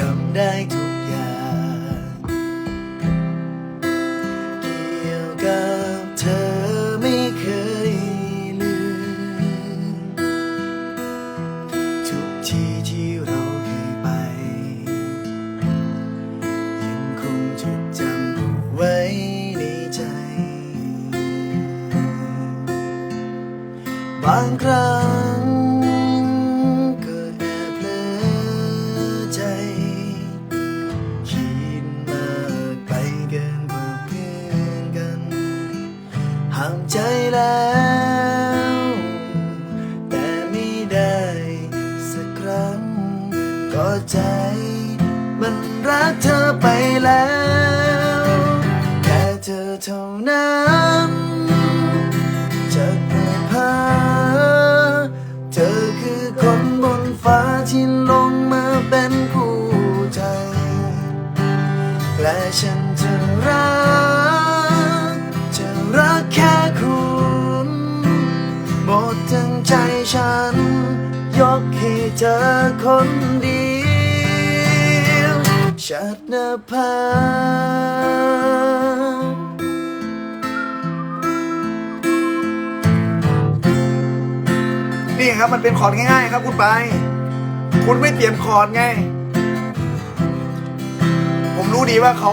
จำได้ทุกอย่าง เกี่ยวกับเธอไม่เคยลืม ทุกที่ที่เราเคยไป ยังคงจดจำเอาไว้ในใจ บางครั้ง เท่านั้นจะเปิดเผยเธอคือคนบนฟ้าที่ลงมาเป็นคู่ใจ และฉันจะรักจะรักแค่คุณหมดทั้งใจฉัน ยกให้เธอคนเดียวชัดนภา ครับ มันเป็นคอร์ดง่ายๆครับ คุณไป คุณไม่เตรียมคอร์ดไง ผมรู้ดีว่าเขา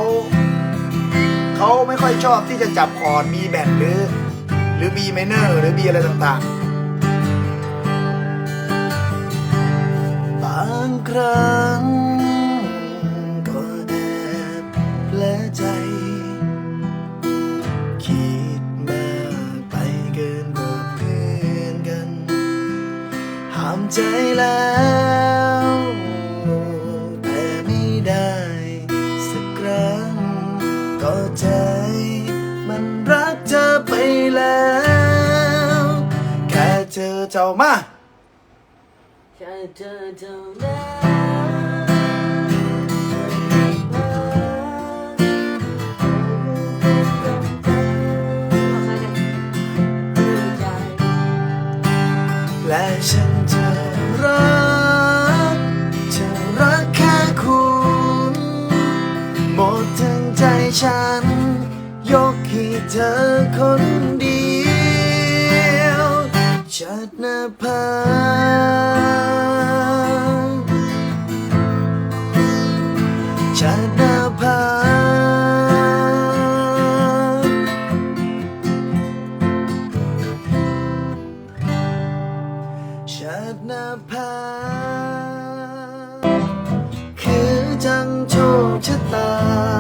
เขาไม่ค่อยชอบที่จะจับคอร์ดมีแบนหรือ หรือมีไมเนอร์หรือ B อะไรต่างๆบางครั้ง เจ้ามาแค่เธอเท่านั้นและฉันจะรักจะรักแค่คุณ หมดทั้งใจฉัน ยกให้เธอคนเดียว ชัดนภาชัดนภาชัดนภาคือจังโชคชะตา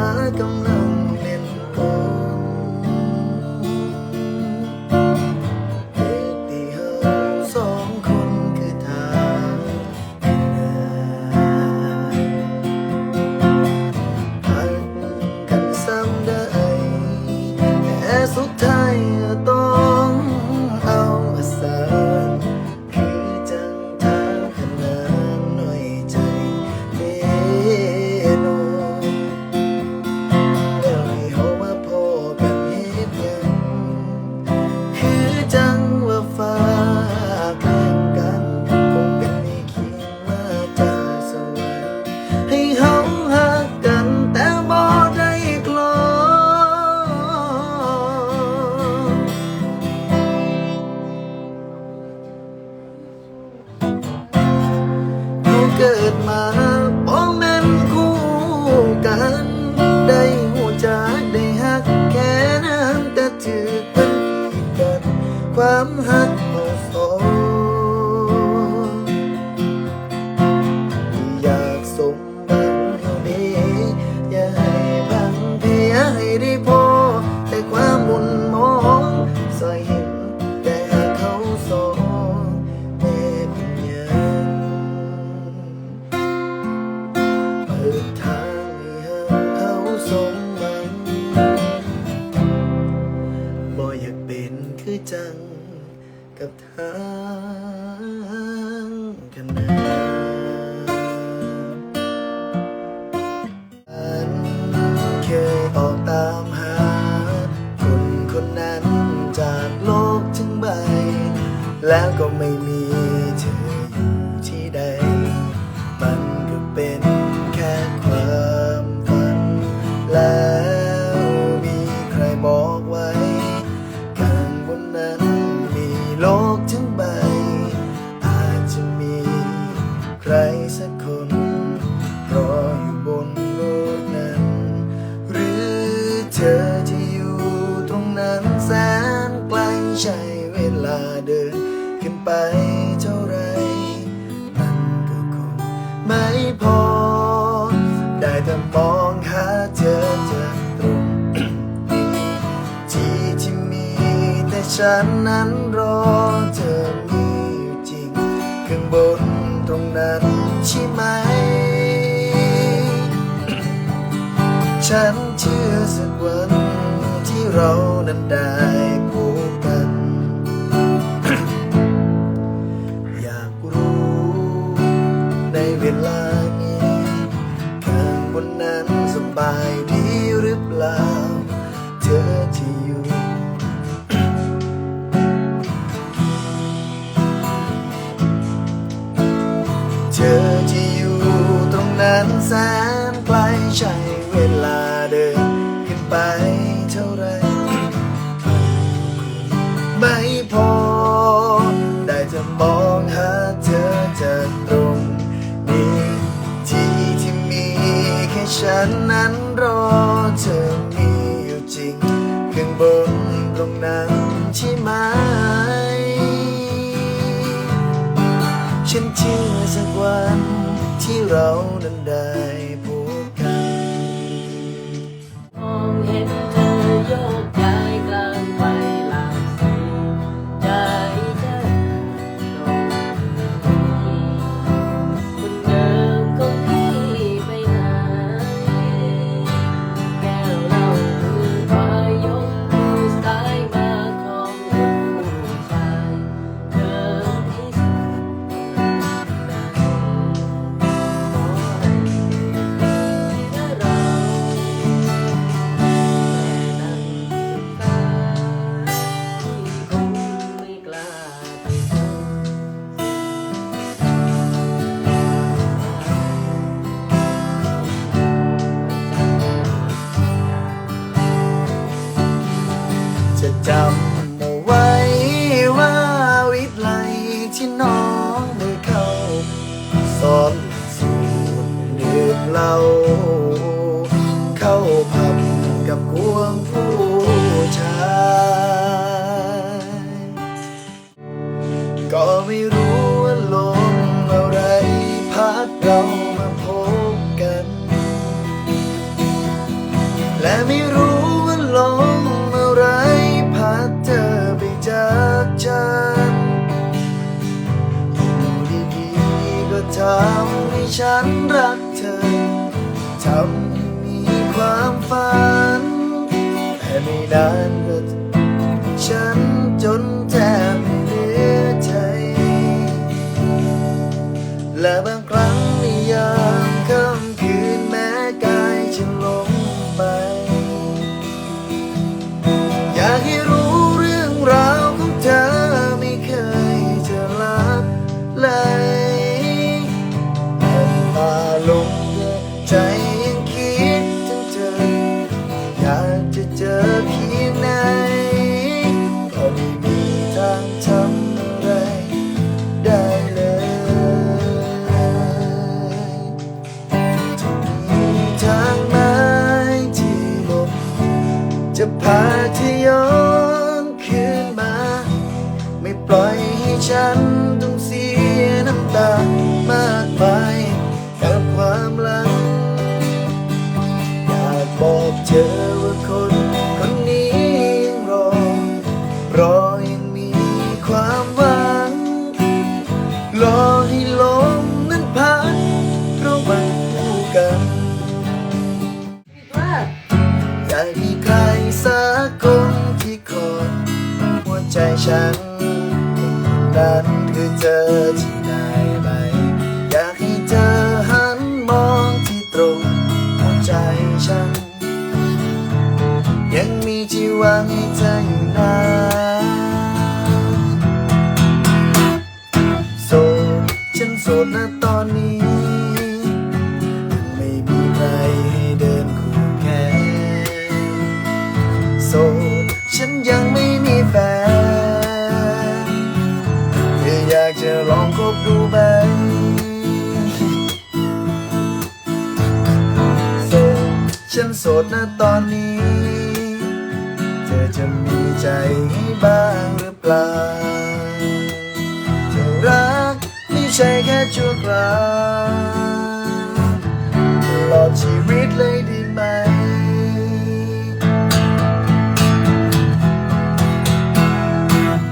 างคณะฉันเคยออกตามหา คนคนนั้นจากโลกทั้งใบ แล้วก็ไม่มี ฉันนั้นรอเธอมีอยู่จริงข้างบนตรงนั้นใช่ไหม ฉันเชื่อสักวันที่เรานั้นได้ teal road and die. ที่น้องไม่เข้าสอนสูตรดื่มเหล้าเข้าพับกับกวงผู้ชาย ก็ไม่รู้ ฉันรักเธอทำให้มีความฝันแต่ไม่นาน ฉัน ยังมีที่วางให้อยู่นะโสดฉันโสดนะตอนนี้ ไม่มีใครให้เดินคู่แค่โสดฉันยังไม่มีแฟนเธออยากจะลองคบดูแบบ ฉันโสดนะตอนนี้ เธอจะมีใจให้บ้างหรือเปล่าจะรักไม่ใช่แค่ชั่วคราวตลอดชีวิตเลยดีไหม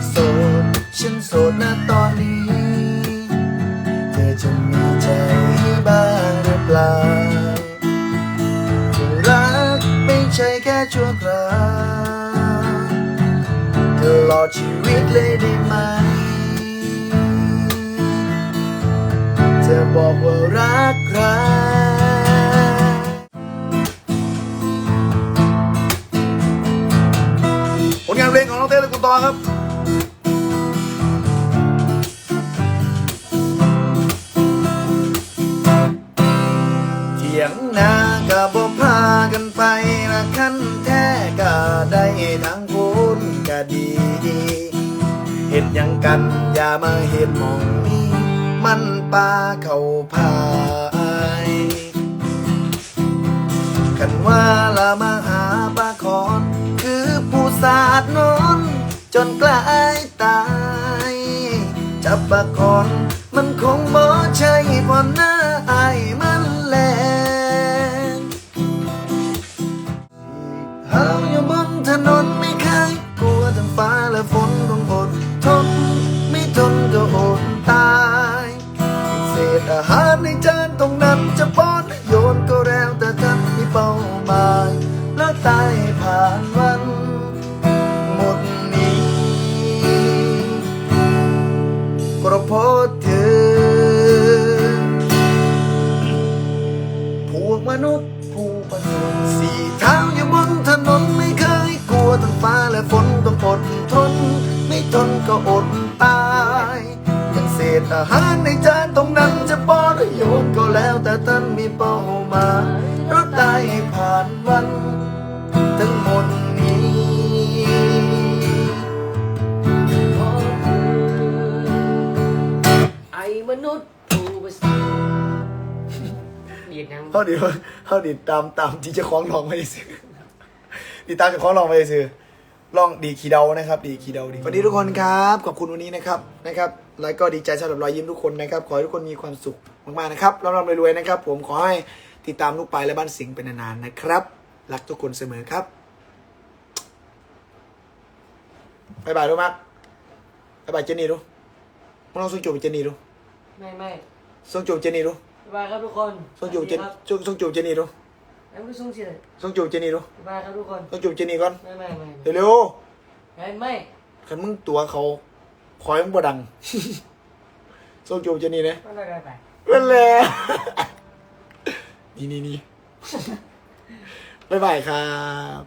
โสดฉันโสดนะต อดชีวิตเลยได้ไหม เธอบอกว่ารักใครผลงานเพลงของน้องเต้และคุณตอครับ กัน อย่ามาเห็นมองนี้มันปลาเข้าพายกันว่าละมาหาปลาคอน คือผู้สาดนอน จนกลายตาย จับปลาคอน มันคงบ่ใช่ความน่า นก็อดตายเศษอาหารในจานตรงนั้นจะป้อนโยนก็แล้วแต่ท่านมีเป้าหมายแล้วตายให้ผ่านวันหมดนี้ก็เพราะเธอพวกมนุษย์ผู้ประสบสี่เท้าอยู่บนถนนไม่เคยกลัวทั้งฟ้าและฝนต้องอดทน ไม่ทนก็อดตายอย่างเศษอาหารในจานตรงนั้นจะป้อนหรือโยนก็แล้วแต่ท่านมีเป้าหมายรถได้ให้ผ่านวันทั้งหมดนี้ขอเธอไอ้มนุษย์ผู้ประเสริฐเรียกยังเขาดีเขาดีตามตามที่เจะคล้าของลองไปซื้อดีตามเจะคล้าของลองไปซื้อ ลองดีขีเดานะครับ ดีขีเดาดีสวัสดีทุกคนครับ ขอบคุณวันนี้นะครับนะครับ แล้วก็ดีใจสำหรับรอยยิ้มทุกคนนะครับ ขอให้ทุกคนมีความสุขมากๆนะครับร่ำรวยๆนะครับ ผมขอให้ติดตามลูกไปและบ้านสิงห์เป็นนานๆนะครับ รักทุกคนเสมอครับบายบายดูมักบายบายเจนนี่ดูมึงลองส่งจูบเจนนี่ดูไม่ไม่ส่งจูบเจนนี่ดูบ๊ายบายครับทุกคนส่งจูบเจนสวัสดีครับส่งส่งจูบเจนนี่ดู ไอ้ไม่ส่งสิเลยส่งจูบเจนนี่ดูบ๊ายบายครับทุกคนส่งจูบเจนนี่ก่อนไม่ไม่ไม่ไม่เร็วไม่ไม่ๆคันมึงตัวเขาคอยมึงบ่ดังส่งจูบเจนนี่นะไม่ไม่ไม่ไม่เป็นแล้วนี่นี่นี่บ๊ายบายครับ